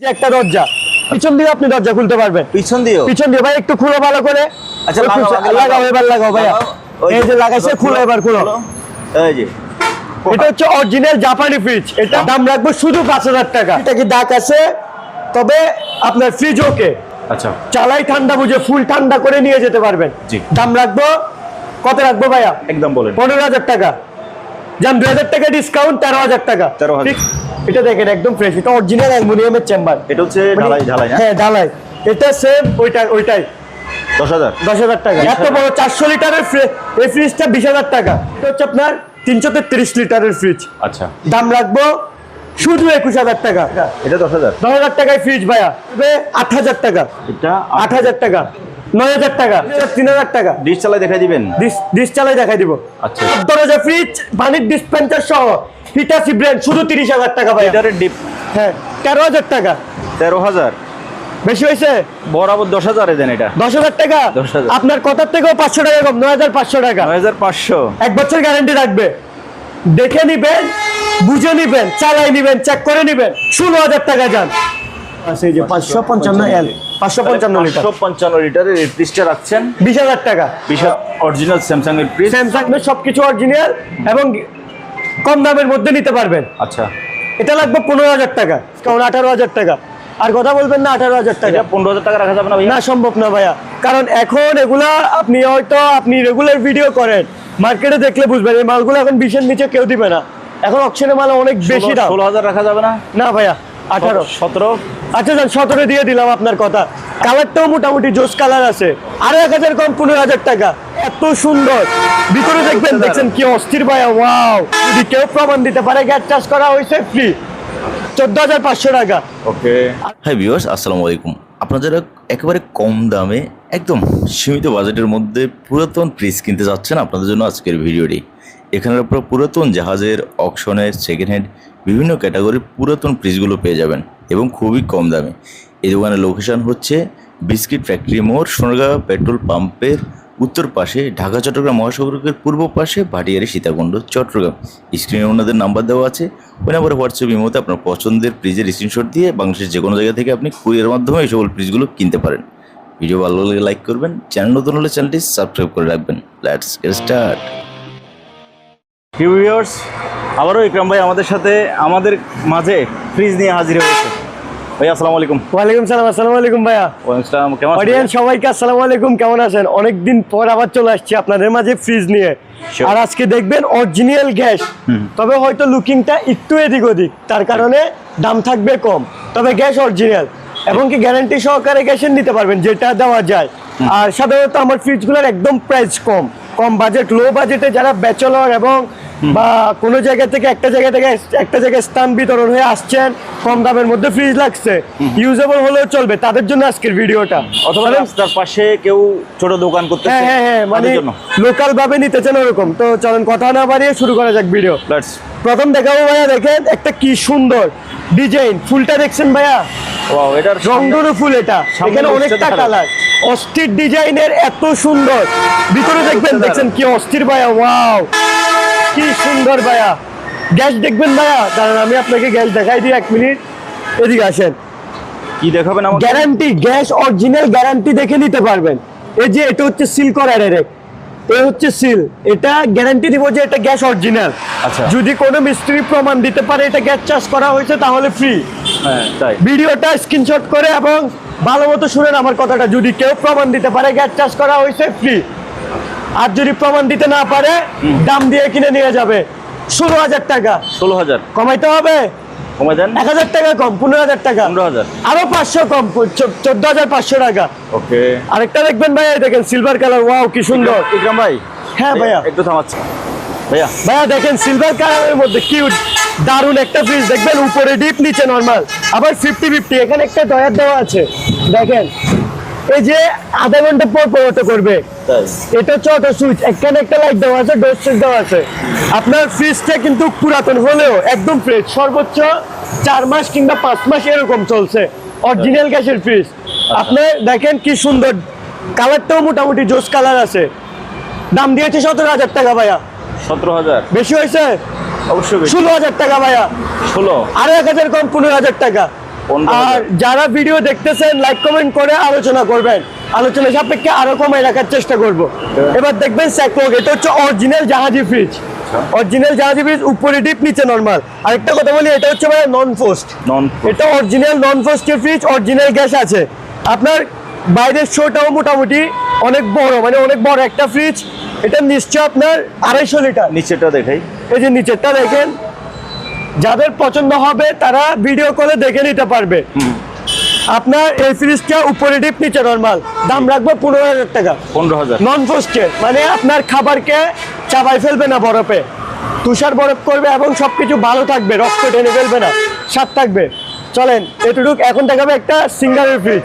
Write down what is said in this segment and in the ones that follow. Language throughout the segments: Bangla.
যে একটা দরজা পিছন দিয়ে আপনি দরজা খুলতে পারবেন। পিছন দিয়েও? পিছন দিয়ে ভাই একটু খুলো ভালো করে। আচ্ছা, লাগাও। এবার লাগাও ভাইয়া। এই যে লাগাইছে খুলো, এবার খুলো। এই যে। এটা হচ্ছে অরিজিনাল জাপানি ফ্রিজ এটা দাম রাখব শুধু পাঁচ হাজার টাকা। এটা কি দাগ আছে? তবে আপনার ফ্রিজ ওকে আচ্ছা। চালাই ঠান্ডা বুঝে ফুল ঠান্ডা করে নিয়ে যেতে পারবেন। জি। দাম রাখব কত রাখব ভাইয়া? একদম বলেন। পনেরো হাজার টাকা। যান দুই হাজার টাকা ডিসকাউন্ট তেরো হাজার টাকা। 13,000 ঠিক? এটা দেখেন একদম ফ্রেশ এটা অরিজিনাল অ্যালুমিনিয়ামের চেম্বার এটা হচ্ছে ঢালাই ঢালাই হ্যাঁ? ঢালাই। এটা সেম ওইটা ওইটাই। দশ হাজার। দশ হাজার টাকা। এত বড় চারশো লিটারের এই ফ্রিজটা বিশ হাজার টাকা। এটা হচ্ছে আপনার তিনশো তেত্রিশ লিটারের ফ্রিজ আচ্ছা। দাম রাখব শুধু একুশ হাজার টাকা। এটা দশ হাজার। দশ হাজার টাকায় ফ্রিজ ভাইয়া। আট হাজার টাকা। এটা আট হাজার টাকা। নয় হাজার টাকা। তিন হাজার টাকা। ডিশ চালাই দেখাই দিবেন? ডিস- ডিস চালাই দেখাই দিব। আচ্ছা। দরজা ফ্রিজ পানির ডিসপেন্সার সহ হিটাসি ব্র্যান্ড শুধু তিরিশ হাজার টাকা ভাই এটারে ডিপ হ্যাঁ তেরো হাজার টাকা। তেরো হাজার। বেশি হয়েছে? বরাবর দশ হাজারে দেন এটা। দশ হাজার টাকা? 10,000 আপনার কথার থেকেও পাঁচশো টাকা কম নয় হাজার পাঁচশো টাকা। নয় হাজার পাঁচশো। এক বছর গ্যারান্টি রাখবে দেখে নিবেন বুঝে নিবেন চালাই নিবেন চেক করে নিবেন। ষোলো হাজার টাকা যান। এই যে পাঁচশো পঞ্চান্ন এল পাঁচশো পঞ্চান্ন লিটার। পঞ্চান্ন লিটারের ফ্রিজটা রাখছেন। বিশ হাজার টাকা। বিশাল অরিজিনাল স্যামসাং এর ফ্রিজ স্যামসাং সবকিছু অরিজিনাল এবং কম দামের মধ্যে নিতে পারবেন। আচ্ছা। এটা লাগবে পনেরো হাজার টাকা কারণ আঠারো হাজার টাকা। আর কথা বলবেন না আঠারো হাজার টাকা। এটা পনেরো হাজার টাকা রাখা যাবে না না সম্ভব না ভাইয়া। কারণ এখন এগুলা আপনি হয়তো আপনি রেগুলার ভিডিও করেন। মার্কেটে দেখলে বুঝবেন এই মালগুলো এখন বিশের নিচে কেউ দিবে না। এখন অকশনে মাল অনেক বেশি দাম। ষোলো হাজার রাখা যাবে না? না ভাইয়া আঠারো। সতেরো আচ্ছা যান সতেরো দিয়ে দিলাম আপনার কথা। কালারটাও মোটামুটি জোস কালার আছে। আরও এক হাজার কম পনেরো হাজার টাকা। এত সুন্দর। ভিতরে দেখবেন দেখছেন কি অস্থির ভাইয়া ওয়াও। যদি কেউ প্রমাণ দিতে পারে গ্যাস চার্জ করা হয়েছে ফ্রি চোদ্দ হাজার পাঁচশো টাকা। ওকে। হাই ভিউয়ার্স আসসালামু আলাইকুম। আপনারা যারা একেবারে কম দামে একদম সীমিত বাজেটের মধ্যে পুরাতন ফ্রিজ কিনতে যাচ্ছেন আপনাদের জন্য আজকের ভিডিওটি। এখানে আপনারা পুরাতন জাহাজের অকশনের সেকেন্ড হ্যান্ড বিভিন্ন ক্যাটাগরির পুরাতন ফ্রিজগুলো পেয়ে যাবেন। এবং খুবই কম দামে। এই দোকানের লোকেশন হচ্ছে বিস্কিট ফ্যাক্টরি মোড়, সোনারগাঁ পেট্রোল পাম্পের উত্তর পাশে, ঢাকা, চট্টগ্রাম মহাসড়কের পূর্ব পাশে ভাটিয়ারি সীতাকুণ্ড, চট্টগ্রাম। স্ক্রিনে ওনাদের নাম্বার দেওয়া আছে। ওই নাম্বারে হোয়াটসঅ্যাপ ইমোতে আপনার পছন্দের ফ্রিজের স্ক্রিনশট দিয়ে বাংলাদেশের যে কোনো জায়গা থেকে আপনি কুরিয়ার মাধ্যমে এই সকল ফ্রিজগুলো কিনতে পারেন। ভিডিও ভালো লাগলে লাইক করবেন। চ্যানেল নতুন হলে চ্যানেলটি সাবস্ক্রাইব করে রাখবেন। লেটস গেট স্টার্ট আবারও ইকরাম ভাই আমাদের সাথে আমাদের মাঝে ফ্রিজ নিয়ে হাজির হয়েছে। ভাই আসসালামু আলাইকুম। ওয়ালাইকুম সালাম আসসালামু আলাইকুম ভাইয়া। ওয়ালাইকুম কেমন আছেন অডিয়েন্স সবাইকে আসসালামু আলাইকুম কেমন আছেন? অনেকদিন পর আবার চলে আসছি আপনাদের মাঝে ফ্রিজ নিয়ে। আর আজকে দেখবেন অরিজিনাল গ্যাস। তবে হয়তো লুকিংটা একটু এদিক ওদিক তার কারণে দাম থাকবে কম। তবে গ্যাস অরিজিনাল এবং কি গ্যারান্টি সহকারে গ্যাসের নিতে পারবেন যেটা দেওয়া যায়। আর সাধারণত আমার ফ্রিজগুলোর একদম প্রাইস কম। কম বাজেট লো বাজেটে যারা ব্যাচেলর এবং বা কোনো জায়গা থেকে একটা জায়গা থেকে একটা জায়গায় স্থান বিতরণ হয়ে আসছেন কম দামের মধ্যে ফ্রিজ লাগছে। ইউজেবল হলেও চলবে তাদের জন্য আজকের ভিডিওটা। অথবা রাস্তার পাশে কেউ ছোট দোকান করতে হ্যাঁ হ্যাঁ হ্যাঁ মানে লোকাল ভাবে নিতে চান ওরকম। তো চলেন কথা না বাড়িয়ে শুরু করা যাক ভিডিও প্রথম দেখাবো ভাইয়া দেখেন একটা কি সুন্দর ডিজাইন ফুলটা দেখছেন ভাইয়া? ওয়াও এটার রংধনু ফুল এটা। এখানে অনেকটা কালার অস্থির ডিজাইনের এত সুন্দর। ভিতরে দেখবেন দেখছেন কি অস্থির ভাইয়া? ওয়াও কি সুন্দর ভাইয়া। গ্যাস দেখবেন ভাইয়া? দাঁড়ান আমি আপনাকে গ্যাস দেখাই দিই এক মিনিট। এদিকে আসেন। কি দেখাবেন আমাকে? গ্যারান্টি গ্যাস অরিজিনাল গ্যারান্টি দেখে নিতে পারবেন। এই যে এটা হচ্ছে সিল করা ডাইরেক্ট এই হচ্ছে সিল। এটা গ্যারান্টি দিব যে এটা গ্যাস অরিজিনাল আচ্ছা। যদি কোনো মিস্ত্রি প্রমাণ দিতে পারে এটা গ্যাস চার্জ করা হয়েছে তাহলে ফ্রি হ্যাঁ তাই। ভিডিওটা স্ক্রিনশট করে এবং ভালো মতো শুনেন আমার কথাটা। যদি কেউ প্রমাণ দিতে পারে গ্যাস চার্জ করা হয়েছে ফ্রি আর যদি প্রমাণ দিতে না পারে দাম দিয়ে কিনে নিয়ে যাবে। ষোলো হাজার টাকা। ষোলো হাজার। কমাইতে হবে? কমে দেন। এক হাজার টাকা কম পনেরো হাজার টাকা। পনেরো হাজার। আরও পাঁচশো কম চোদ্দ হাজার পাঁচশো টাকা। ওকে। আরেকটা দেখবেন দেখেন সিলভার কালার ওয়াও কি সুন্দর। ইকরাম ভাই হ্যাঁ ভাইয়া। একটু থামাচ্ছি। ভাইয়া। ভাইয়া দেখেন সিলভার কালারের মধ্যে কিউট দারুণ একটা ফ্রিজ দেখবেন উপরে ডিপ নিচে নর্মাল আবার ফিফটি ফিফটি এখানে একটা ডয়ার দেওয়া আছে। দেখেন। এই যে আধা ঘণ্টা পর পর অটো করবে এটা হচ্ছে অটো সুইচ এখানে একটা লাইট দেওয়া আছে ডোর সুইচ দেওয়া আছে। আপনার ফ্রিজটা কিন্তু পুরাতন হলেও একদম ফ্রেশ সর্বোচ্চ চার মাস কিংবা পাঁচ মাস এরকম চলছে। অরিজিনাল গ্যাসের ফ্রিজ আপনি দেখেন কি সুন্দর। কালারটাও মোটামুটি জোস কালার আছে। দাম দিয়েছে সতেরো হাজার টাকা ভাইয়া। সতেরো হাজার। বেশি হয়েছে? অবশ্যই ষোলো হাজার টাকা ভাইয়া। ষোলো। আরও এক হাজার কম পনেরো হাজার টাকা। আর যারা ভিডিও দেখতেছেন লাইক কমেন্ট করে আলোচনা করবেন। আলোচনা সাপেক্ষে আরও কমায় রাখার চেষ্টা করব। এবার দেখবেন স্যাকলগ এটা হচ্ছে অরিজিনাল জাহাজি ফ্রিজ অরিজিনাল জাহাজি ফ্রিজ উপরে ডিপ নিচে নরমাল আরেকটা কথা বলি এটা হচ্ছে মানে নন ফোস্ট নন এটা অরিজিনাল নন ফোস্টের ফ্রিজ অরিজিনাল গ্যাস আছে। আপনার বাইরের শোটাও মোটামুটি অনেক বড় মানে অনেক বড় একটা ফ্রিজ এটা নিশ্চয় আপনার আড়াইশো লিটার। নিচেটা দেখাই। এই যে নিচেরটা দেখেন যাদের পছন্দ হবে তারা ভিডিও কলে দেখে নিতে পারবে। আপনার এই ফ্রিজটা উপরে ডিপ নিচে নর্মাল দাম রাখব পনেরো হাজার টাকা। পনেরো হাজার। নন ফোস্টের মানে আপনার খাবারকে চাবাই ফেলবে না বরফে। তুষার বরফ করবে এবং সবকিছু ভালো থাকবে রক্ত টেনে ফেলবে না স্বাদ থাকবে। চলেন এটুকু এখন দেখাবে একটা সিঙ্গারের ফ্রিজ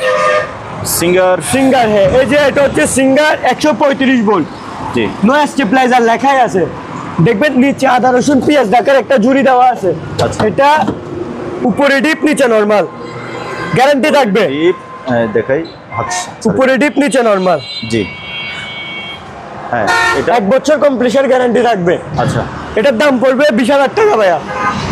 সিঙ্গার। সিঙ্গার হ্যাঁ এই যে এটা হচ্ছে সিঙ্গার একশো পঁয়ত্রিশ ভোল্ট জি। নো স্টেপলাইজার লেখাই আছে। দেখবেন নিচে আদা রসুন পেঁয়াজ ঢাকার একটা ঝুড়ি দেওয়া আছে। আচ্ছা। এটা উপরে ডিপ নিচে নর্মাল। গ্যারান্টি থাকবে? দেখাই। আচ্ছা। উপরে ডিপ নিচে নর্মাল। জি। হ্যাঁ এটা এক বছর কমপ্লিশন গ্যারান্টি থাকবে। আচ্ছা। এটার দাম পড়বে বিশ হাজার টাকা ভাইয়া।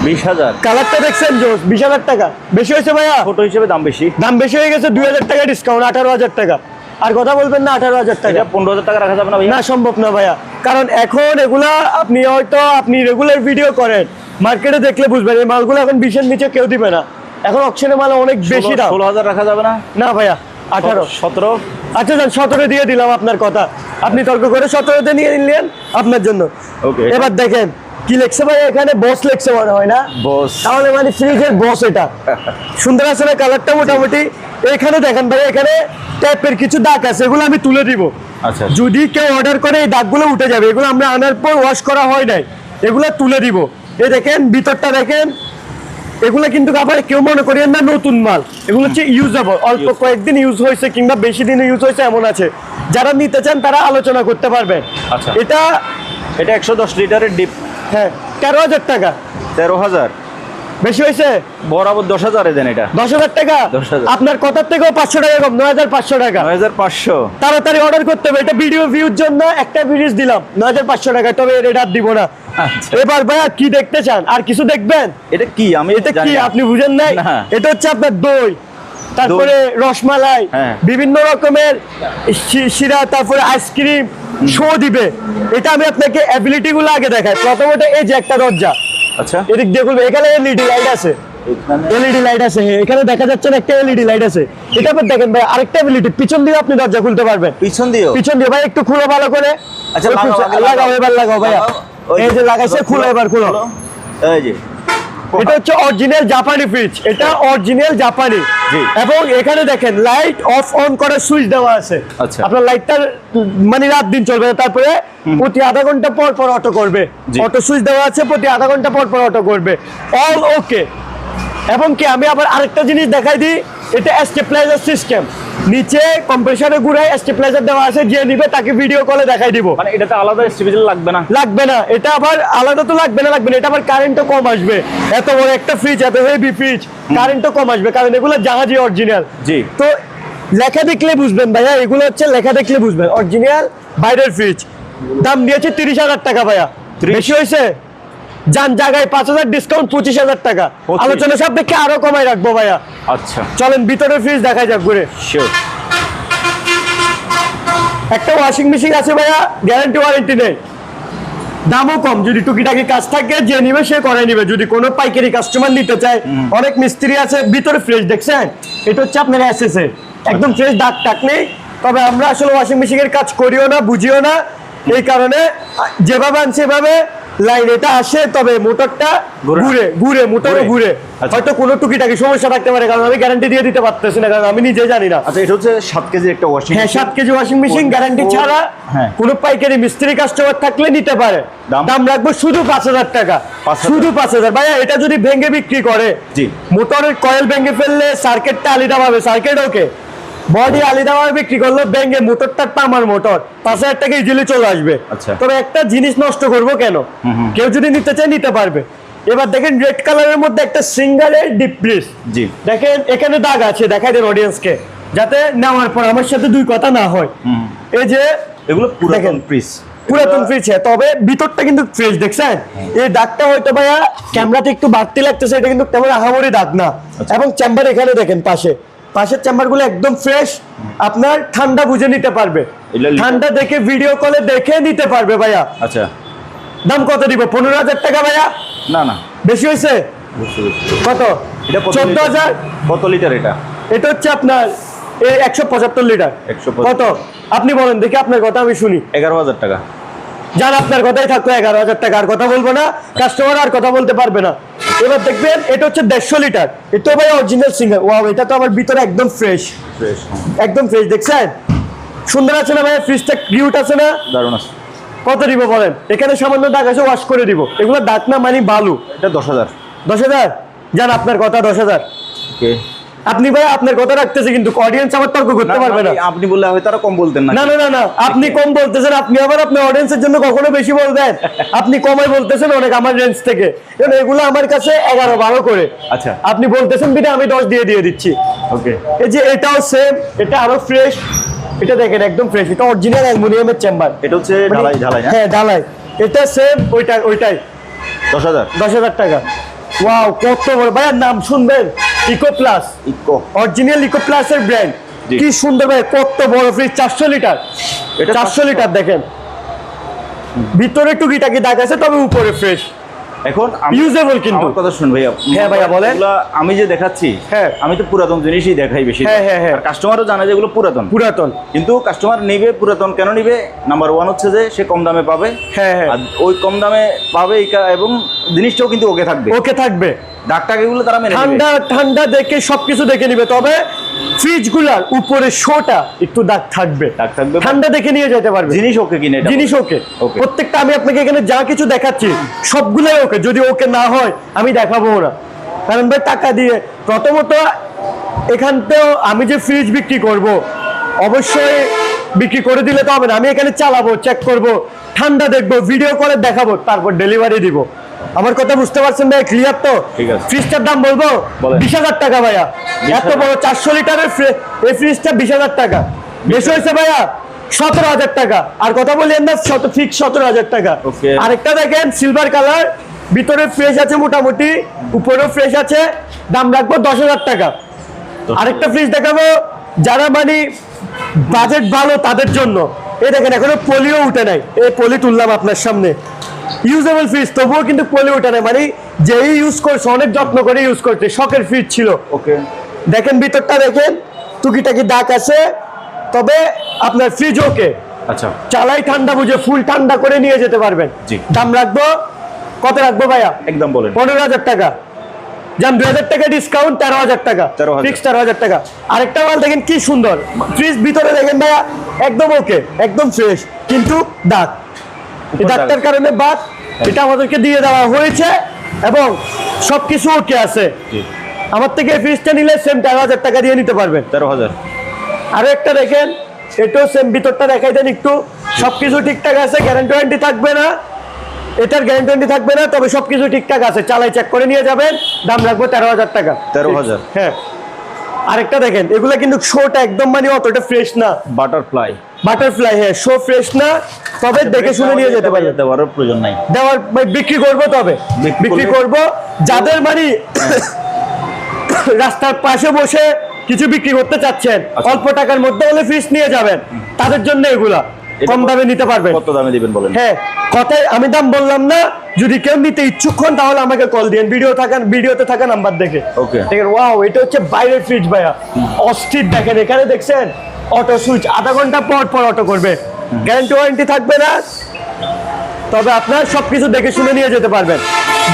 বিশ হাজার। কালারটা দেখছেন জোস। বিশ হাজার টাকা। বেশি হয়েছে ভাইয়া? ছোট হিসেবে দাম বেশি। দাম বেশি হয়ে গেছে দুই হাজার টাকা ডিসকাউন্ট আঠারো হাজার টাকা। আর কথা বলবেন না আঠারো হাজার টাকা। পনেরো হাজার টাকা রাখা যাবে না না সম্ভব না ভাইয়া। কারণ এখন এগুলা আপনি হয়তো আপনি রেগুলার ভিডিও করেন মার্কেটে দেখলে বুঝবেন এই মালগুলো এখন বিশের নিচে কেউ দিবে না। এখন অকশনের মাল অনেক বেশি দাম। ষোলো হাজার রাখা যাবে না? না ভাইয়া আঠারো। সতেরো? আচ্ছা যান সতেরো দিয়ে দিলাম আপনার কথা। আপনি তর্ক করে সতেরোতে নিয়ে নিলেন আপনার জন্য। Okay. এবার দেখেন কি লেখছে ভাই এখানে? বস লেখছে মনে হয় না? বস তাহলে মানে ফ্রিজের বস এটা। সুন্দর আছে না? কালারটা মোটামুটি এখানে দেখেন ভাই এখানে ট্যাপের কিছু দাগ আছে এগুলো আমি তুলে দিব। আচ্ছা যদি কেউ অর্ডার করে এই দাগগুলো উঠে যাবে। এগুলো আমরা আনার পর ওয়াশ করা হয় নাই। এগুলো তুলে দিব। এই দেখেন ভিতরটা দেখেন। এগুলো কিন্তু আবার কেউ মনে করেন না নতুন মাল। এগুলো হচ্ছে ইউজেবল অল্প কয়েকদিন ইউজ হয়েছে কিংবা বেশি দিন ইউজ হয়েছে এমন আছে। যারা নিতে চান তারা আলোচনা করতে পারবেন আচ্ছা। এটা এটা একশো দশ লিটারের ডিপ হ্যাঁ তেরো হাজার টাকা। তেরো হাজার? বেশি হয়েছে? বরাবর দশ হাজারে দেন এটা। দশ হাজার টাকা? আপনার কথার থেকেও পাঁচশো টাকা কম নয় হাজার পাঁচশো টাকা। নয় হাজার পাঁচশো। তাড়াতাড়ি অর্ডার করতে হবে। এটা ভিডিও ভিউর জন্য একটা ভিডিওস দিলাম নয় হাজার পাঁচশো টাকা। তবে এটা আর দিব না। আচ্ছা। এবার ভাইয়া কি দেখতে চান? আর কিছু দেখবেন? এটা কি? আমি এটা কি? আপনি বুঝেন নাই? এটা হচ্ছে আপনার দই। তারপরে রসমালাই। হ্যাঁ। বিভিন্ন রকমের শিরা তারপরে আইসক্রিম শো দিবে। এটা আমি আপনাকে অ্যাবিলিটি গুলো আগে দেখাই। প্রথমত এই যে একটা দরজা। আচ্ছা। এদিক দিয়ে খুলবে। এখানে এলইডি লাইট আছে। এলইডি লাইট আছে। এখানে দেখা যাচ্ছে না একটা এলইডি লাইট আছে। এটা পর দেখেন ভাই আরেকটা এলইডি পিছন দিয়ে আপনি দরজা খুলতে পারবেন। পিছন দিয়ে পিছন দিয়ে ভাই একটু খুলো ভালো করে। আচ্ছা, লাগাও, এবার লাগাও ভাইয়া। এই যে লাগাইছে খুলো এবার খুলো। এই যে। এটা হচ্ছে অরিজিনাল জাপানি ফ্রিজ এটা অরিজিনাল জাপানি এবং এখানে দেখেন লাইট অফ অন করার সুইচ দেওয়া আছে। আচ্ছা। আপনার লাইটটা মানে রাত দিন চলবে। তারপরে প্রতি আধা ঘণ্টা পর পর অটো করবে। অটো সুইচ দেওয়া আছে প্রতি আধা ঘণ্টা পর পর অটো করবে। অল ওকে এবং কি আমি আবার আরেকটা জিনিস দেখাই দিই এটা স্টেপলাইজার সিস্টেম নিচে কম্প্রেসারে ঘুরায় স্টেপলাইজার দেওয়া আছে যে নিবে তাকে ভিডিও কলে দেখাই দিব। মানে এটাতে আলাদা স্টেবিলাইজার লাগবে না। লাগবে না। এটা আবার আলাদা তো লাগবে না লাগবে না। এটা আবার কারেন্টও কম আসবে। এত বড় একটা ফ্রিজ এত হেভি ফ্রিজ কারেন্টও কম আসবে কারণ এগুলো জাহাজি অরিজিনাল জি। তো লেখা দেখলে বুঝবেন ভাইয়া এগুলো হচ্ছে লেখা দেখলে বুঝবেন। অরিজিনাল বাইরের ফ্রিজ দাম দিয়েছে তিরিশ হাজার টাকা ভাইয়া। 30 বেশি হয়েছে? যান জায়গায় পাঁচ হাজার ডিসকাউন্ট পঁচিশ হাজার টাকা। 25 আলোচনা সাপেক্ষে আরও কমাই রাখব ভাইয়া। আচ্ছা। চলেন ভিতরে ফ্রিজ দেখা যাক ঘুরে। একটা ওয়াশিং মেশিন আছে ভাইয়া গ্যারান্টি ওয়ারেন্টি নেই। দামও কম যদি টুকিটাকি কাজ থাকে যে নিবে সে করে নিবে। যদি কোনো পাইকারি কাস্টমার নিতে চায় অনেক মিস্ত্রি আছে ভিতরে ফ্রেশ দেখছেন? এটা হচ্ছে আপনার এসএসএ একদম ফ্রেশ দাগ টাক নেই। তবে আমরা আসলে ওয়াশিং মেশিনের কাজ করিও না বুঝিও না। এই কারণে যেভাবে আনছে এভাবে লাইন এটা আসে তবে মোটরটা ঘুরে ঘুরে মোটরও ঘুরে? আচ্ছা। হয়তো কোনো টুকিটাকি সমস্যা থাকতে পারে কারণ আমি গ্যারান্টি দিয়ে দিতে পারতেছি না কারণ আমি নিজে জানি না আচ্ছা এটা হচ্ছে সাত কেজি একটা ওয়াশিং হ্যাঁ সাত কেজি ওয়াশিং মেশিন গ্যারান্টি ছাড়া হ্যাঁ। কোনো পাইকারি মিস্ত্রি কাস্টমার থাকলে নিতে পারে দাম? রাখব শুধু পাঁচ হাজার টাকা 5,000 শুধু পাঁচ হাজার ভাইয়া এটা যদি ভেঙে বিক্রি করে জি। মোটরের কয়েল ভেঙে ফেললে সার্কিটটা আলিদা পাবে সার্কিট ওকে বডি আলিদা ভাবে বিক্রি করল ভেঙে মোটরটা তামার মোটর। পাঁচ হাজার টাকা ইজিলি চলে আসবে। আচ্ছা। তবে একটা জিনিস নষ্ট করব কেন? কেউ যদি নিতে চায় নিতে পারবে। এবার দেখেন রেড কালারের মধ্যে একটা সিঙ্গারের ডিপ ব্রিজ জি। দেখেন এখানে দাগ আছে দেখাই দেন অডিয়েন্সকে যাতে নেওয়ার পর আমার সাথে দুই কথা না হয়। এই যে এগুলো পুরাতন। পিস পুরাতন ফ্রিজ হ্যাঁ তবে ভিতরটা কিন্তু ফ্রেশ দেখছেন? এই দাগটা হয়তো ভাইয়া ক্যামেরাতে একটু বাড়তি লাগতেছে এটা কিন্তু তেমন আহামরি দাগ না। এবং চেম্বার এখানে দেখেন পাশে। পাশের চেম্বারগুলো একদম ফ্রেশ আপনার ঠান্ডা বুঝে নিতে পারবে। ঠান্ডা দেখে ভিডিও কলে দেখে নিতে পারবে ভাইয়া। আচ্ছা। দাম কত দিব? পনেরো হাজার টাকা ভাইয়া? না না। বেশি হয়েছে? কত? এটা চোদ্দ হাজার? কত লিটার এটা? এটা হচ্ছে আপনার একশো পঁচাত্তর লিটার 175 কত? আপনি বলেন দেখি আপনার কথা আমি শুনি। এগারো হাজার টাকা। যার আপনার কথাই থাকতো এগারো হাজার টাকা আর কথা বলব না। কাস্টমার আর কথা বলতে পারবে না। এবার দেখবেন এটা হচ্ছে দেড়শো লিটার। এটা ভাই অরিজিনাল সিঙ্গার ওয়াও এটা তো আমার ভিতরে একদম ফ্রেশ ফ্রেশ একদম ফ্রেশ দেখছেন? সুন্দর আছে না ভাই? ফ্রিজটা কিউট আছে না? দারুণ আছে। কত দিব বলেন? এখানে সামান্য দাগ আছে ওয়াশ করে দিব। এগুলো দাগ না মানে বালু। এটা দশ হাজার। দশ হাজার? যান আপনার কথা দশ হাজার। ওকে আপনি ভাই আপনার কথা রাখতেছে কিন্তু অডিয়েন্স আবার তর্ক করতে পারবে না। আপনি বললে হয়তো আরও কম বলতেন না না না না আপনি কম বলতেছেন আপনি আবার আপনার অডিয়েন্সের জন্য কখনো বেশি বলবেন? আপনি কমাই বলতেছেন অনেক আমার রেঞ্জ থেকে। এগুলো আমার কাছে এগারো বারো করে। আচ্ছা। আপনি বলতেছেন বিটা আমি দশ দিয়ে দিয়ে দিচ্ছি। ওকে এই যে এটাও সেম এটা আরও ফ্রেশ এটা দেখেন একদম ফ্রেশ এটা অরিজিনাল অ্যালুমিনিয়ামের চেম্বার এটা হচ্ছে ঢালাই ঢালাই না হ্যাঁ ঢালাই। এটা সেম ওইটা ওইটাই। দশ হাজার। দশ হাজার টাকা। ওয়াও কত বড়। ভাইয়ার নাম শুনবেন? Eco plus Eco original Eco প্লাসের ব্র্যান্ড জি। কি সুন্দর ভাই কত বড় ফ্রিজ চারশো লিটার। এটা চারশো লিটার দেখেন। ভিতরে টুকিটাকি দাগ আছে তবে উপরে ফ্রেশ এখন Usable কিন্তু। কথা শুন ভাইয়া হ্যাঁ ভাইয়া, বলেন। আমি যে দেখাচ্ছি হ্যাঁ। আমি তো পুরাতন জিনিসই দেখাই বেশি হ্যাঁ, হ্যাঁ, হ্যাঁ। কাস্টমারও জানে যে এগুলো পুরাতন পুরাতন কিন্তু কাস্টমার নেবে পুরাতন কেন নিবে নাম্বার ওয়ান হচ্ছে যে সে কম দামে পাবে হ্যাঁ, হ্যাঁ। ওই কম দামে পাবে এবং জিনিসটাও কিন্তু ওকে থাকবে ওকে থাকবে এগুলো তারা ঠান্ডা ঠান্ডা দেখে সবকিছু দেখে নিবে তবে ফ্রিজগুলার উপরে শোটা একটু দাগ থাকবে। দাগ থাকবে। ঠান্ডা দেখে নিয়ে যেতে পারবে। জিনিস ওকে কিনে জিনিস ওকে। ওকে। প্রত্যেকটা আমি আপনাকে এখানে যা কিছু দেখাচ্ছি সবগুলোই ওকে। যদি ওকে না হয় আমি দেখাবো না কারণ ভাই টাকা দিয়ে। প্রথমত এখানতেও আমি যে ফ্রিজ বিক্রি করব অবশ্যই বিক্রি করে দিলে তো হবে না। আমি এখানে চালাবো চেক করব ঠান্ডা দেখব ভিডিও করে দেখাবো তারপর ডেলিভারি দিব। আমার কথা বুঝতে পারছেন ভাই ক্লিয়ার তো? ফ্রিজটার দাম বলব? বিশ হাজার টাকা ভাইয়া। এত বড় চারশো লিটারের এই ফ্রিজটা বিশ হাজার টাকা। বেশি হয়েছে ভাইয়া সতেরো হাজার টাকা। আর কথা বললেন না শত ফিক্স সতেরো হাজার টাকা। আরেকটা দেখেন সিলভার কালার ভিতরে ফ্রেশ আছে মোটামুটি উপরেও ফ্রেশ আছে। দাম রাখব দশ হাজার টাকা। আরেকটা ফ্রিজ দেখাবো যারা মানে বাজেট ভালো তাদের জন্য। এই দেখেন এখনও পলিও উঠে নাই। এই পলি তুললাম আপনার সামনে। ইউজেবল ফ্রিজ তবুও কিন্তু পলি উঠে নাই। মানে যেই ইউজ করছে অনেক যত্ন করে ইউজ করছে শখের ফ্রিজ ছিল। ওকে দেখেন ভিতরটা দেখেন টুকিটাকি দাগ আছে তবে আপনার ফ্রিজ ওকে আচ্ছা। চালাই ঠান্ডা বুঝে ফুল ঠান্ডা করে নিয়ে যেতে পারবেন। দাম রাখব কত রাখব ভাইয়া? একদম বলেন। পনেরো হাজার টাকা। যান দুই হাজার টাকা ডিসকাউন্ট তেরো হাজার টাকা। 13,000 ফিক্স তেরো হাজার টাকা। আরেকটা মাল দেখেন কি সুন্দর। ফ্রিজ ভিতরে দেখেন ভাইয়া একদম ওকে একদম ফ্রেশ কিন্তু দাগ। আছে। কারণে বাদ এটা আমাদেরকে দিয়ে দেওয়া হয়েছে এবং সবকিছু ওকে আছে। আমার থেকে ফিজটা নিলে সেম তেরো হাজার টাকা দিয়ে নিতে পারবেন। তেরো হাজার। আরও একটা দেখেন এটাও সেম ভিতরটা দেখাই দেন একটু। সবকিছু ঠিকঠাক আছে গ্যারান্টি ওয়ারেন্টি থাকবে না। এটার গ্যারান্টি ওয়ারেন্টি থাকবে না তবে সবকিছু ঠিকঠাক আছে। চালাই চেক করে নিয়ে যাবেন দাম রাখব তেরো হাজার টাকা। 13,000 হ্যাঁ। আরেকটা দেখেন এগুলা কিন্তু শোটা একদম মানে অতটা ফ্রেশ না। বাটারফ্লাই বাটারফ্লাই হ্যাঁ শো ফ্রেশ না তবে দেখে শুনে নিয়ে যেতে পারি যেতে পারো প্রয়োজন নাই। দেওয়ার বিক্রি করব তবে। বিক্রি করব। যাদের মানে রাস্তার পাশে বসে কিছু বিক্রি করতে চাচ্ছেন আচ্ছা। অল্প টাকার মধ্যে হলে ফিস নিয়ে যাবেন। তাদের জন্য এগুলা। কম দামে নিতে পারবেন। কত দামে দিবেন বলেন? হ্যাঁ কথায় আমি দাম বললাম না। যদি কেউ নিতে ইচ্ছুক হন তাহলে আমাকে কল দিন ভিডিও থাকেন ভিডিওতে থাকা নাম্বার দেখে। Okay. দেখেন ওয়াও এটা হচ্ছে বাইরের ফ্রিজ ভাইয়া। অস্থির দেখেন এখানে দেখছেন? অটো সুইচ আধা ঘণ্টা পর পর অটো করবে। গ্যারান্টি ওয়ারেন্টি থাকবে না। তবে আপনার সবকিছু দেখে শুনে নিয়ে যেতে পারবেন।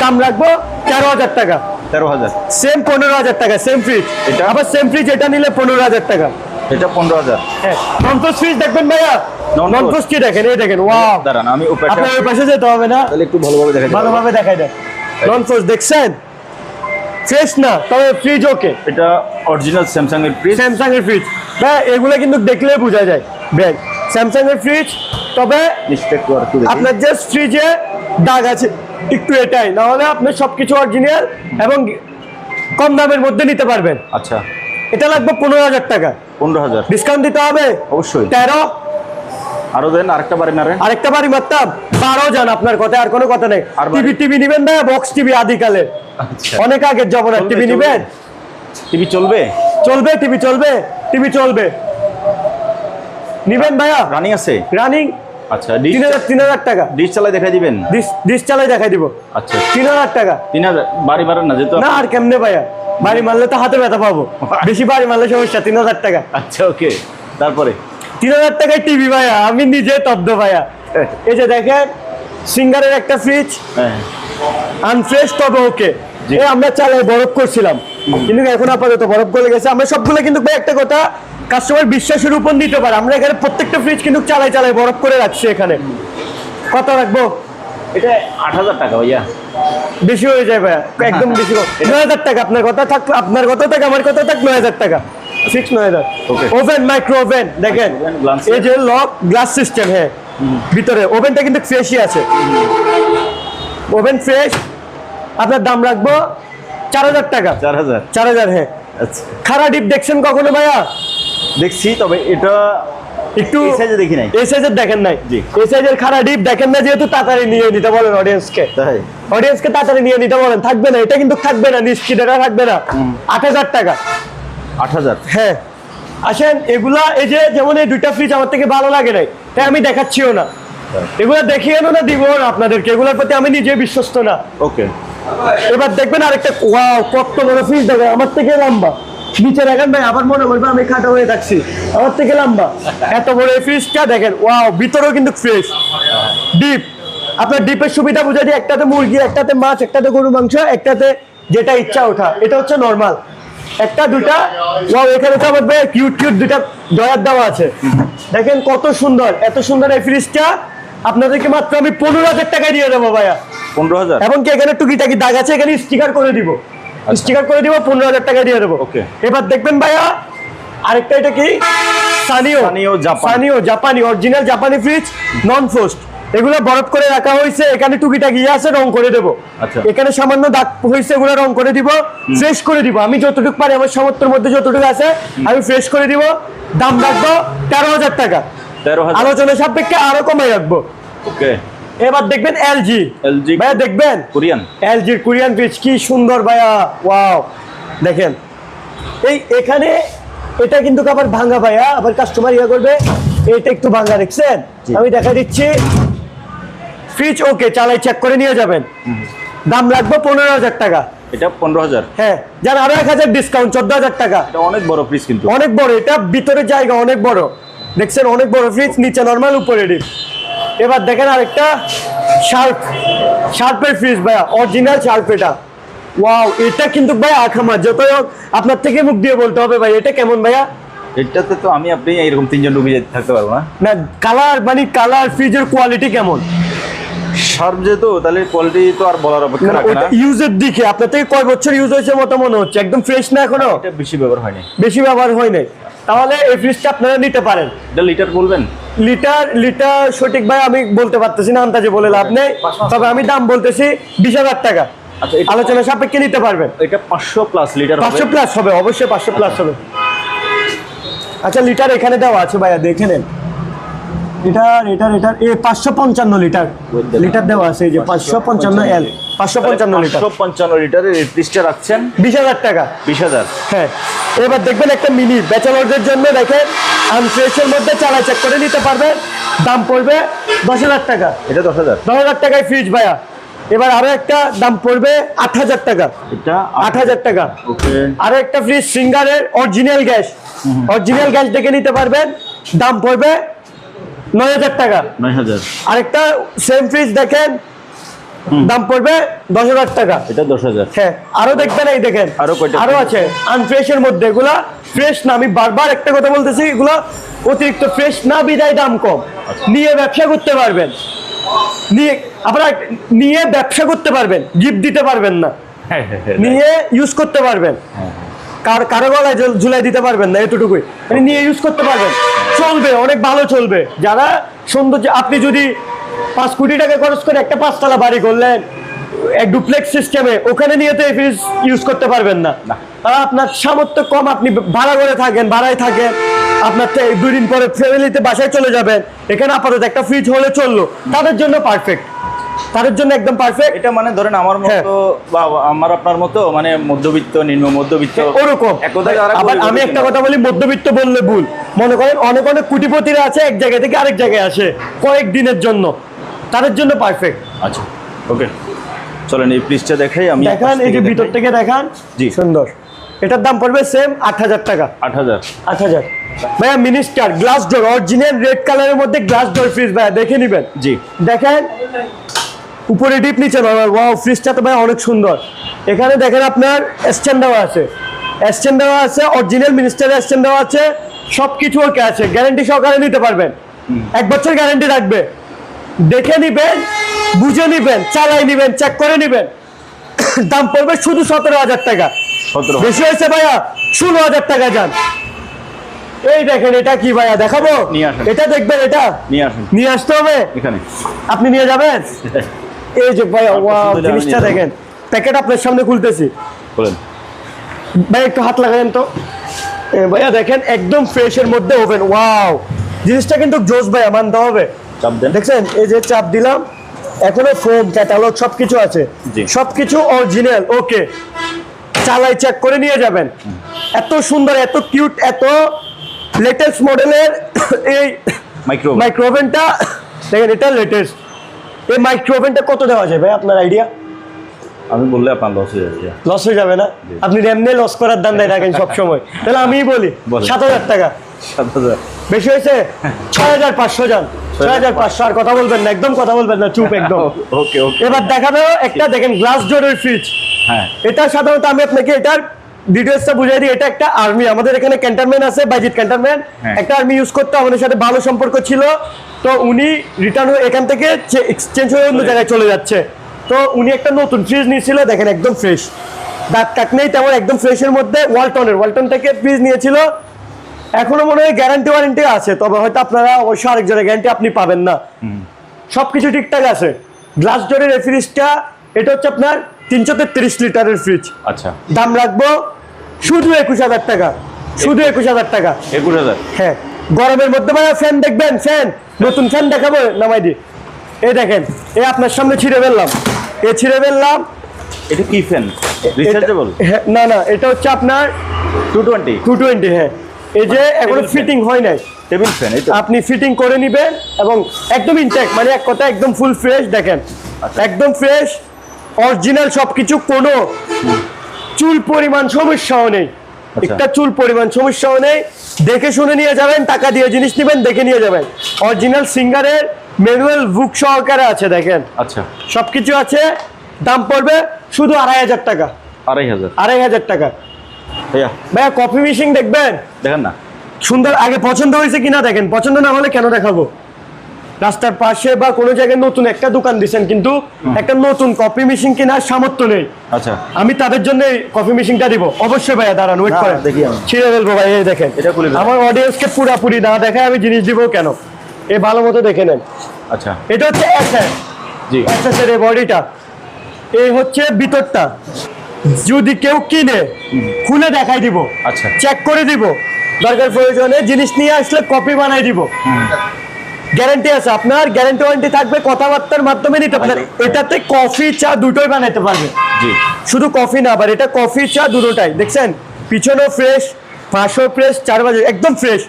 দাম রাখব তেরো হাজার টাকা। তেরো হাজার। সেম পনেরো হাজার টাকা সেম ফ্রিজ এটা? আবার সেম ফ্রিজ এটা নিলে পনেরো হাজার টাকা। এটা পনেরো হাজার। হ্যাঁ নন ফ্রিজ ফ্রিজ দেখবেন ভাইয়া? কি দেখেন? এই দেখেন ওয়াও। দাঁড়ান আমি আপনার ওই পাশে যেতে হবে না? তাহলে একটু ভালোভাবে দেখা যাবে ভালোভাবে দেখাই দেন। দেখছেন? ফ্রেশ না তবে ফ্রিজ ওকে এটা অরিজিনাল স্যামসাং এর ফ্রিজ স্যামসাং এর ফ্রিজ হ্যাঁ এগুলো কিন্তু দেখলে বোঝা যায়। ব্যাগ স্যামসাং এর ফ্রিজ তবে আপনার জাস্ট ফ্রিজে দাগ আছে। একটু এটাই না হলে আপনি সবকিছু অরিজিনাল এবং কম দামের মধ্যে নিতে পারবেন। আচ্ছা। এটা লাগবে পনেরো হাজার টাকা। পনেরো হাজার। ডিসকাউন্ট দিতে হবে? অবশ্যই। তেরো? আরও দেন আরেকটা বাড়ি মারেন আরেকটা বাড়ি মারতাম। বারো যান আপনার কথা আর কোনো কথা নেই। টিভি টিভি নিবেন ভাইয়া বক্স টিভি আদিকালে। আচ্ছা। অনেক আগের জমানার চলবে, টিভি নিবেন? টিভি চলবে? চলবে টিভি চলবে টিভি চলবে। নিবেন ভাইয়া? রানিং আছে? রানিং? আচ্ছা ডিশ তিন হাজার তিন হাজার টাকা। ডিশ চালাই দেখাই দিবেন? ডিস ডিস চালাই দেখাই দিব। আচ্ছা। তিন হাজার টাকা। তিন হাজার বাড়ি মারেন না যেহেতু না আর কেমনে ভাইয়া? বাড়ি মারলে তো হাতে ব্যথা পাবো। বেশি বাড়ি মারলে সমস্যা তিন হাজার টাকা। আচ্ছা ওকে। তারপরে? তিন হাজার টাকায় টিভি ভাইয়া আমি নিজে তব্দ ভাইয়া। এই যে দেখেন সিঙ্গারের একটা ফ্রিজ হ্যাঁ। আনফ্রেশ তবে ওকে জি। আমরা চালাই বরফ করছিলাম। কিন্তু এখন আপাতত বরফ গলে গেছে। আমরা সবগুলো কিন্তু একটা কথা কাস্টমার বিশ্বাসের উপর নিতে পারে। আমরা এখানে প্রত্যেকটা ফ্রিজ কিন্তু চালাই চালাই বরফ করে রাখছি এখানে। কত রাখব? এটা আট হাজার টাকা ভাইয়া। বেশি হয়ে যায় ভাইয়া। একদম বেশি নয় হাজার টাকা আপনার কথা থাক আপনার কথা থাক আমার কথা থাক নয় হাজার টাকা। ফিক্স নয় হাজার। ওভেন মাইক্রো ওভেন দেখেন। এই যে লক গ্লাস সিস্টেম হ্যাঁ। ভিতরে ওভেনটা কিন্তু ফ্রেশই আছে। ওভেন ফ্রেশ আপনার দাম রাখব চার হাজার টাকা। চার হাজার। চার হাজার হ্যাঁ। আচ্ছা। খারা ডিপ দেখছেন কখনো ভাইয়া? দেখছি তবে এটা একটু এই এ দেখি নাই। এই সাইজের দেখেন নাই। জি। এই সাইজের খারা ডিপ দেখেন না যেহেতু তাড়াতাড়ি নিয়ে নিতে বলেন অডিয়েন্সকে তাই। অডিয়েন্সকে তাড়াতাড়ি নিয়ে নিতে বলেন থাকবে না এটা কিন্তু থাকবে না নিশ্চিত এটা থাকবে না। আট হাজার টাকা। আট হাজার? হ্যাঁ। আসেন এগুলা এই যে যেমন এই দুইটা ফ্রিজ আমার থেকে ভালো লাগে নাই তাই আমি দেখাচ্ছিও না। এগুলা দেখিয়ে না দিব না আপনাদেরকে এগুলোর প্রতি আমি নিজে বিশ্বস্ত না। ওকে এবার দেখবেন আরেকটা কত বড় ফ্রিজ দেখেন আমার থেকে লম্বা। নিচে রাখেন ভাই আবার মনে করবে আমি খাটো হয়ে থাকছি। আমার থেকে লম্বা। এত বড় এই ফ্রিজটা দেখেন ওয়াও ভিতরেও কিন্তু ফ্রেশ ডিপ আপনার ডিপের সুবিধা বুঝা দিয়ে একটাতে মুরগি একটাতে মাছ একটাতে গরু মাংস একটাতে যেটা ইচ্ছা ওঠা। এটা হচ্ছে নর্মাল একটা দুটা ওয়াও এখানে তো আমার ভাই কিউট কিউট দুটা ডয়ার দেওয়া আছে। দেখেন কত সুন্দর এত সুন্দর এই ফ্রিজটা আপনাদেরকে মাত্র আমি পনেরো হাজার টাকায় দিয়ে দেবো ভাইয়া। পনেরো হাজার? এবং কি এখানে টুকিটাকি দাগ আছে এখানে স্টিকার করে দিব। স্টিকার করে দিব পনেরো হাজার টাকা দিয়ে দেবো. এবার দেখবেন ভাইয়া আরেকটা এটা কি? সানিও। Sanyo Japan. জাপানি অরিজিনাল জাপানি ফ্রিজ নন ফ্রোস্ট এগুলো বরফ করে রাখা হয়েছে এখানে টুকিটাকি ইয়ে আছে রং করে দেবো। আচ্ছা। এখানে সামান্য দাগ হয়েছে এগুলো রং করে দিব ফ্রেশ করে দিব। আমি যতটুকু পারি আমার সামর্থ্যের মধ্যে যতটুকু আছে আমি ফ্রেশ করে দিব। দাম রাখব তেরো হাজার টাকা। আলোচনা সাপেক্ষে আরও কমাই রাখব। ওকে এবার দেখবেন এলজি LG ভাইয়া দেখবেন? কোরিয়ান এলজির কোরিয়ান ফ্রিজ কি সুন্দর ভাইয়া। ওয়াও দেখেন। এই এখানে এটা কিন্তু আবার ভাঙা ভাইয়া আবার কাস্টমার ইয়ে করবে। এটা একটু ভাঙা দেখছেন? আমি দেখা দিচ্ছি। ফ্রিজ ওকে চালাই চেক করে নিয়ে যাবেন। দাম লাগবে পনেরো হাজার টাকা। এটা পনেরো হাজার। হ্যাঁ যার আরও এক হাজার ডিসকাউন্ট চোদ্দ হাজার টাকা। এটা অনেক বড় ফ্রিজ কিন্তু। অনেক বড় এটা ভিতরে জায়গা অনেক বড়। দেখছেন অনেক বড় ফ্রিজ নিচে নর্মাল উপরে ডিপ এবার দেখেন আরেকটা শার্প শার্পের ফ্রিজ ভাইয়া অরিজিনাল শার্প এটা। ওয়াও এটা কিন্তু ভাই আখামা যতই হোক আপনার থেকে মুখ দিয়ে বলতে হবে ভাই এটা কেমন ভাইয়া? এটাতে তো আমি আপনি এরকম তিনজন ডুবে যেতে থাকতে পারব না। না কালার মানে কালার ফ্রিজের কোয়ালিটি কেমন? শার্প যেহেতু তাহলে কোয়ালিটি তো আর বলার অপেক্ষা রাখে না। ইউজের দিকে আপনার থেকে কয় বছর ইউজ হয়েছে মতো মনে হচ্ছে একদম ফ্রেশ না এখনও? এটা বেশি ব্যবহার হয়নি। বেশি ব্যবহার হয় নাই। তাহলে এই ফ্রিজটা আপনারা নিতে পারেন। লিটার বলবেন? লিটার লিটার সঠিক ভাই আমি বলতে পারতেছি না আন্দাজে বলে লাভ নেই। তবে আমি দাম বলতেছি বিশ হাজার টাকা। আচ্ছা, আলোচনা সাপেক্ষে নিতে পারবেন। এটা পাঁচশো প্লাস লিটার পাঁচশো প্লাস হবে অবশ্যই পাঁচশো প্লাস হবে। আচ্ছা লিটার এখানে দেওয়া আছে ভাইয়া দেখে নেন। লিটার লিটার লিটার এ পাঁচশো পঞ্চান্ন লিটার। লিটার দেওয়া আছে যে পাঁচশো পঞ্চান্ন এল পাঁচশো পঞ্চান্ন লিটার। পঞ্চান্ন লিটারের এই ফ্রিজটা রাখছেন? বিশ হাজার টাকা। বিশ হাজার। হ্যাঁ। এবার দেখবেন একটা মিনি ব্যাচেলরদের জন্য দেখেন আনফ্রেশের মধ্যে চালা চেক করে নিতে পারবেন দাম পড়বে দশ হাজার টাকা। এটা দশ হাজার। দশ হাজার টাকায় ফ্রিজ ভাইয়া। এবার আরও একটা দাম পড়বে আট হাজার টাকা। এটা আট হাজার। টাকা। আরও একটা ফ্রিজ সিঙ্গারের অরিজিনাল গ্যাস অরিজিনাল গ্যাস দেখে নিতে পারবেন দাম পড়বে নয় হাজার টাকা। নয় হাজার। আরেকটা সেম ফ্রিজ দেখেন দাম পড়বে দশ হাজার টাকা। এটা দশ হাজার। হ্যাঁ আরও দেখবেন এই দেখেন। আরও? আরও আছে। আনফ্রেশের মধ্যে এগুলা ফ্রেশ না আমি বারবার একটা কথা বলতেছি এগুলো অতিরিক্ত ফ্রেশ না বিদায় দাম কম। আচ্ছা। নিয়ে ব্যবসা করতে পারবেন। নিয়ে আপনারা নিয়ে ব্যবসা করতে পারবেন গিফট দিতে পারবেন না। হ্যাঁ হ্যাঁ হ্যাঁ নিয়ে ইউজ করতে পারবেন। কার কারও গলায় ঝুল- ঝুলাই দিতে পারবেন না এতটুকুই। মানে নিয়ে ইউজ করতে পারবেন। চলবে অনেক ভালো চলবে। যারা সৌন্দর্য আপনি যদি পাঁচ কোটি টাকা খরচ করে একটা পাঁচতলা বাড়ি করলেন এক ডুপ্লেক্স সিস্টেমে ওখানে নিয়ে তো এই ফ্রিজ ইউজ করতে পারবেন না। আপনার সামর্থ্য কম আপনি ভাড়া করে থাকেন ভাড়ায় থাকেন আপনার থেকে দুই দিন পরে ফ্যামিলিতে বাসায় চলে যাবেন। এখানে আপাতত একটা ফ্রিজ হলে চলল। তাদের জন্য পারফেক্ট তাদের জন্য একদম পারফেক্ট এটা মানে ধরেন আমার হ্যাঁ। মতো বা আমার আপনার মতো মানে মধ্যবিত্ত নিম্ন মধ্যবিত্ত ওরকম। কথায় যারা আবার আমি একটা কথা বলি মধ্যবিত্ত বললে ভুল। মনে করেন অনেক অনেক কুটিপতিরা আছে এক জায়গা থেকে আরেক জায়গায় আসে কয়েক দিনের জন্য। তাদের জন্য পারফেক্ট আচ্ছা ওকে চলেন এই প্লিজটা দেখাই আমি দেখান এই যে ভিতর থেকে দেখান। জি। সুন্দর। এটার দাম পড়বে সেম আট হাজার টাকা। আট হাজার। আট হাজার। ভাইয়া minister glass door original red কালারের মধ্যে গ্লাস ডোর ফ্রিজ ভাইয়া দেখে নেবেন? জি। দেখেন উপরে ডিপ নিচে নরমাল ওয়াও ফ্রিজটা তো ভাই অনেক সুন্দর। এখানে দেখেন আপনার স্ট্যান্ড দেওয়া আছে। স্ট্যান্ড দেওয়া আছে অরিজিনাল মিনিস্টার স্ট্যান্ড দেওয়া আছে সব কিছু ওকে আছে। গ্যারান্টি সহকারে নিতে পারবেন। এক বছর গ্যারান্টি রাখবে। দেখে নিবেন বুঝে নিবেন চালাই নিবেন চেক করে নিবেন। দাম পড়বে শুধু সতেরো হাজার টাকা। বেশি হয়েছে ভাইয়া ষোলো হাজার টাকা যান। এই দেখেন এটা কি ভাইয়া? দেখাবো? এটা দেখবেন এটা? নিয়ে আসতে হবে? এখানে। আপনি নিয়ে যাবেন? এই যে ভাইয়া ওয়াও জিনিসটা দেখেন। প্যাকেট আপনার সামনে খুলতেছি। বলেন। ভাই একটু হাত লাগালেন তো। ভাইয়া দেখেন একদম ফ্রেশের মধ্যে ওভেন ওয়াও জিনিসটা কিন্তু জোস ভাইয়া মানতে হবে। দেখছেন? এই যে চাপ দিলাম এখনও ফোম ক্যাটালগ সব কিছু আছে। জি। সব কিছু অরিজিনাল ওকে চালাই চেক করে নিয়ে যাবেন। এত সুন্দর এত কিউট এত লেটেস্ট মডেলের এই মাইক্রো মাইক্রোওভেনটা দেখেন এটা লেটেস্ট এই মাইক্রোওভেনটা কত দেওয়া যাবে আপনার আইডিয়া আমি বললে আপনার লস হয়ে যাবে। লস হয়ে যাবে না? আপনি রেমনে লস করার দাম দেয় রাখেন সবসময়। তাহলে আমিই বলি। সাত হাজার টাকা। সাত হাজার। বেশি হয়েছে? ছয় হাজার পাঁচশো যান ছয় হাজার পাঁচশো। আর কথা বলবেন না একদম কথা বলবেন না চুপ একদম। ওকে ওকে এবার দেখাবে একটা দেখেন গ্লাস ডোরের ফ্রিজ হ্যাঁ। এটা সাধারণত আমি আপনাকে এটার ডিটেলসটা বুঝিয়ে দিই এটা একটা আর্মি আমাদের এখানে ক্যান্টনমেন্ট আছে বাইজিৎ ক্যান্টনমেন্ট। একটা আর্মি ইউজ করতে আমাদের সাথে ভালো সম্পর্ক ছিল। তো উনি রিটার্ন হয়ে এখান থেকে এক্সচেঞ্জ হয়ে অন্য জায়গায় চলে যাচ্ছে। তো উনি একটা নতুন ফ্রিজ নিয়েছিল দেখেন একদম ফ্রেশ দাঁত কাট নেই তেমন একদম ফ্রেশের মধ্যে ওয়ালটনের ওয়ালটন থেকে ফ্রিজ নিয়েছিল। এখনও মনে হয় গ্যারান্টি ওয়ারেন্টি আছে তবে হয়তো আপনারা অবশ্যই আরেকজনের গ্যারান্টি আপনি পাবেন না। সবকিছু ঠিকঠাক আছে। গ্লাস ডোরের এই ফ্রিজটা এটা হচ্ছে আপনার তিনশো তেত্রিশ লিটারের ফ্রিজ আচ্ছা। দাম রাখব শুধু একুশ হাজার টাকা শুধু একুশ হাজার টাকা। একুশ হাজার? হ্যাঁ গরমের মধ্যে ভাই ফ্যান দেখবেন ফ্যান নতুন ফ্যান দেখাবো নামাই দি। এই দেখেন এ আপনার সামনে ছিঁড়ে ফেললাম। এ ছিঁড়ে ফেললাম। এটা কি ফ্যান রিচার্জেবল না না এটা হচ্ছে আপনার টু টোয়েন্টি টু টোয়েন্টি হ্যাঁ। এই যে এখনও ফিটিং হয় নাই। টেবিল ফ্যান আপনি ফিটিং করে নেবেন এবং একদম ইনটেক মানে এক কথা একদম ফুল ফ্রেশ দেখেন। আচ্ছা। একদম ফ্রেশ অরিজিনাল সবকিছু কোনো চুল পরিমাণ সমস্যাও নেই। আচ্ছা। একটা চুল পরিমাণ সমস্যাও নেই। দেখে শুনে নিয়ে যাবেন টাকা দিয়ে জিনিস নেবেন দেখে নিয়ে যাবেন। অরিজিনাল সিঙ্গারের ম্যানুয়াল বুক সহকারে আছে দেখেন। আচ্ছা। সবকিছু আছে দাম পড়বে শুধু আড়াই হাজার টাকা। আড়াই হাজার। আড়াই হাজার টাকা। ভাইয়া। ভাইয়া কফি মেশিন দেখবেন? দেখেন না। সুন্দর আগে পছন্দ হয়েছে কিনা দেখেন। পছন্দ না হলে কেন দেখাবো? রাস্তার পাশে বা কোনো জায়গায় নতুন একটা দোকান দিচ্ছেন কিন্তু একটা নতুন কফি মেশিন কেনার সামর্থ্য নেই। আচ্ছা। আমি তাদের জন্য কফি মেশিনটা দিব। অবশ্যই ভাইয়া দাঁড়ান ওয়েট করেন। দেখি। ছিঁড়ে ফেলব ভাই এই দেখেন। আমার অডিয়েন্সকে পুরাপুরি না দেখায় আমি জিনিস দিব কেন? এ ভালো মতো দেখে নেন। আচ্ছা। এটা হচ্ছে অ্যাসেস জি। অ্যাসেসের এই বডিটা। এই হচ্ছে ভিতরটা। যদি কেউ কিনে খুলে দেখাই দিব। আচ্ছা। চেক করে দিব। দরকার প্রয়োজনে জিনিস নিয়ে আসলে কপি বানাই দিব। গ্যারান্টি আছে আপনার গ্যারান্টি ওয়ারেন্টি থাকবে কথাবার্তার মাধ্যমে নিতে পারেন এটাতে কফি চা দুটোই বানাতে পারবে জি। শুধু কফি না আবার এটা কফি চা দুটোটাই দেখছেন? পিছনেও ফ্রেশ পাঁচশো ফ্রেশ চার বাজে একদম ফ্রেশ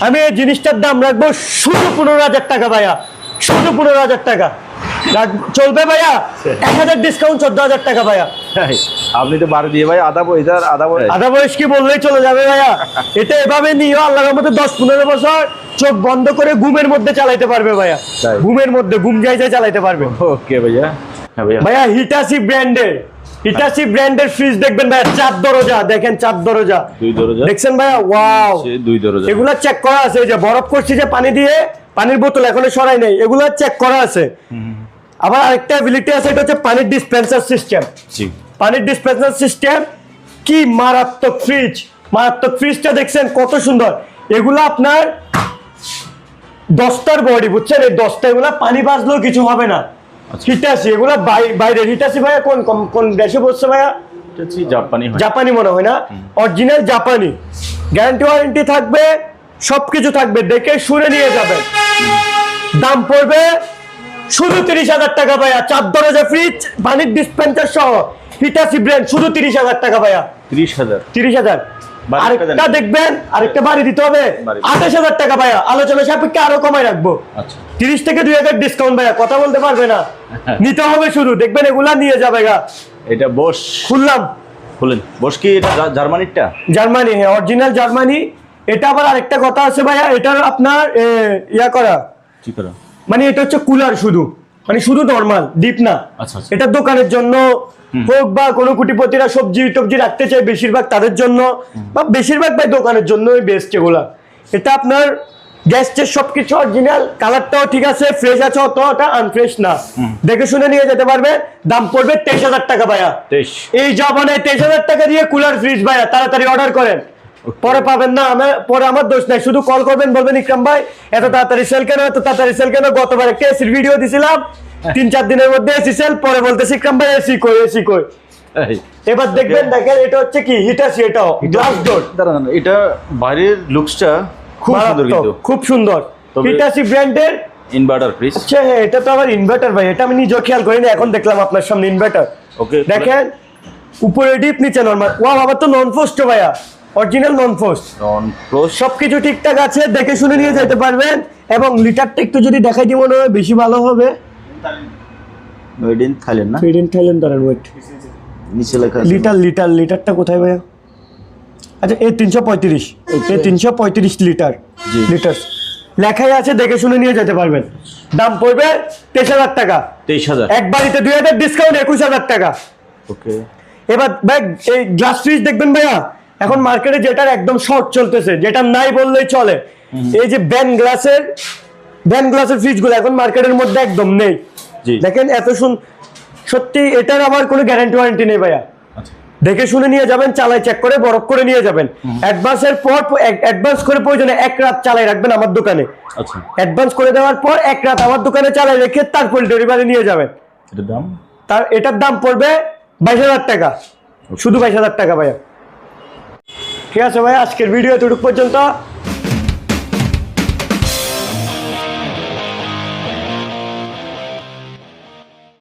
আমি এই জিনিসটার দাম রাখব শুধু পনেরো হাজার টাকা ভাইয়া। শুধু পনেরো হাজার টাকা। চলবে ভাইয়া। এক হাজার ডিসকাউন্ট চোদ্দ হাজার টাকা ভাইয়া। আপনি তো বারো দিয়ে ভাই আধা পয়সা আধা বয়স। আধা বয়স কি বললেই চলে যাবে ভাইয়া। এটা এভাবে নিও আল্লাহর মধ্যে দশ পনেরো বছর চোখ বন্ধ করে ঘুমের মধ্যে চালাইতে পারবে ভাইয়া? ঘুমের মধ্যে ঘুম যাই যাই চালাইতে পারবে। ওকে ভাইয়া। হ্যাঁ ভাইয়া। হিটাসি ব্র্যান্ডের হিটাসি ব্র্যান্ডের ফ্রিজ দেখবেন ভাইয়া চার দরজা। দেখেন চার দরজা। দুই দরজা। দেখছেন ভাইয়া? ওয়াও সে দুই দরজা। এগুলা চেক করা আছে এই যে বরফ করছি যে পানি দিয়ে পানির বোতল এখনও সরাই নেই এগুলা চেক করা আছে। আবার আরেকটা অ্যাবিলিটি আছে এটা হচ্ছে পানির ডিসপেন্সার সিস্টেম জি। পানির ডিসপেন্সার সিস্টেম কি? মারাত্মক ফ্রিজ মারাত্মক ফ্রিজটা দেখছেন কত সুন্দর। এগুলো আপনার দশটার বডি বুঝছেন? এই দশটা এগুলা পানি বাজলেও কিছু হবে না। আচ্ছা। হিটাসি এগুলা বাই- বাইরে হিটাসি ভাইয়া কোন কোন- দেশে বসছে ভাইয়া? জাপানি হয়। জাপানি মনে হয় না? অরিজিনাল জাপানি। গ্যারান্টি ওয়ারেন্টি থাকবে সবকিছু থাকবে দেখে শুনে নিয়ে যাবেন দাম পড়বে শুধু তিরিশ হাজার টাকা ভাইয়া। চার দরজা ফ্রিজ পানির ডিসপেন্সার সহ হিটাসি ব্র্যান্ড শুধু তিরিশ হাজার টাকা ভাইয়া। তিরিশ হাজার। তিরিশ হাজার। আরেকটা দেখবেন আরেকটা বাড়ি দিতে হবে। আঠাশ হাজার টাকা ভাইয়া। আলোচনা সাপেক্ষে আরও কমাই রাখব। আচ্ছা। তিরিশ থেকে দুই হাজার ডিসকাউন্ট ভাইয়া। কথা বলতে পারবে না। নিতে হবে শুধু। দেখবেন এগুলা নিয়ে যাবে গা। এটা বস খুললাম। খুলেন। বস কি এটা জার্মানিরটা? জার্মানি হ্যাঁ অরিজিনাল জার্মানি। এটা আবার আরেকটা কথা আছে ভাইয়া। এটার আপনার ইয়া করা। কি করে? মানে এটা হচ্ছে কুলার শুধু। মানে শুধু নর্মাল ডিপ না। আচ্ছা, আচ্ছা। এটা দোকানের জন্য হোক বা কোনো কুটিপতিরা সবজি টবজি রাখতে চায় বেশিরভাগ তাদের জন্য বা বেশিরভাগ ভাই দোকানের জন্যই বেস্ট এগুলা। এটা আপনার গ্যাস চেস সবকিছু অরিজিনাল কালারটাও ঠিক আছে ফ্রেশ আছে অতটা আনফ্রেশ না। দেখে শুনে নিয়ে যেতে পারবে দাম পড়বে তেইশ হাজার টাকা ভাইয়া। এই জামানে তেইশ হাজার টাকা দিয়ে কুলার ফ্রিজ ভাইয়া তাড়াতাড়ি অর্ডার করেন। পরে পাবেন না আমার পরে আমার দোষ নাই। শুধু কল করবেন বলবেন ইকরাম ভাই এত তাড়াতাড়ি সেল কেন এত তাড়াতাড়ি সেল কেন? গতবার একটা এসির ভিডিও দিছিলাম তিন চার দিনের মধ্যে এসি সেল পরে বলতেছি ইকরাম ভাই এসি কই এসি কই? এবার দেখবেন দেখেন এটা হচ্ছে কি? হিটাসি এটাও গ্লাস ডোর দাঁড়ান এটা বাইরের লুকসটা খুব সুন্দর কিন্তু। খুব সুন্দর। হিটাসি ব্র্যান্ডের ইনভার্টার ফ্রিজ আচ্ছা হ্যাঁ এটা তো আবার ইনভার্টার ভাই এটা আমি নিজেও খেয়াল করিনি এখন দেখলাম আপনার সামনে ইনভার্টার ওকে দেখেন উপরে ডিপ নিচে নর্মাল ওয়াও আবার তো নন ফোস্ট ভাইয়া। Original non frost non close সবকিছু ঠিকঠাক আছে দেখে শুনে নিয়ে যেতে পারবেন এবং লিটারটা একটু যদি দেখাই দিই মনে হয় বেশি ভালো হবে। মেড ইন থাইল্যান্ড না? ফিড ইন থাইল্যান্ড দাঁড়ান ওয়েট নিচে লেখা আছে। লিটার লিটার লিটারটা কোথায় ভাইয়া? আচ্ছা এই তিনশো পঁয়ত্রিশ। এই তিনশো পঁয়ত্রিশ লিটার জি। লিটার লেখাই আছে দেখে শুনে নিয়ে যেতে পারবেন। দাম পড়বে তেইশ হাজার টাকা। তেইশ হাজার। এক বাড়িতে দুই হাজার ডিসকাউন্ট একুশ হাজার টাকা। ওকে। এবার ভাই এই গ্লাস ফ্রিজ দেখবেন ভাইয়া? এখন মার্কেটে যেটার একদম শর্ট চলতেছে যেটা নাই বললেই চলে। এই যে ব্যান গ্লাসের ব্যান গ্লাসের ফ্রিজগুলো এখন মার্কেটের মধ্যে একদম নেই। দেখেন এত শুন সত্যি এটার আমার কোনো গ্যারান্টি ওয়ারেন্টি নেই ভাইয়া। আচ্ছা। দেখে শুনে নিয়ে যাবেন চালাই চেক করে বরফ করে নিয়ে যাবেন। অ্যাডভান্সের পর অ্যাডভান্স করে প্রয়োজনে এক রাত চালাই রাখবেন আমার দোকানে। আচ্ছা। অ্যাডভান্স করে দেওয়ার পর এক রাত আমার দোকানে চালাই রেখে তারপর ডেলিভারি নিয়ে যাবেন। দাম? তার এটার দাম পড়বে বাইশ হাজার টাকা। শুধু বাইশ হাজার টাকা ভাইয়া। ঠিক আছে ভাই আজকের ভিডিও এতটুকু পর্যন্ত।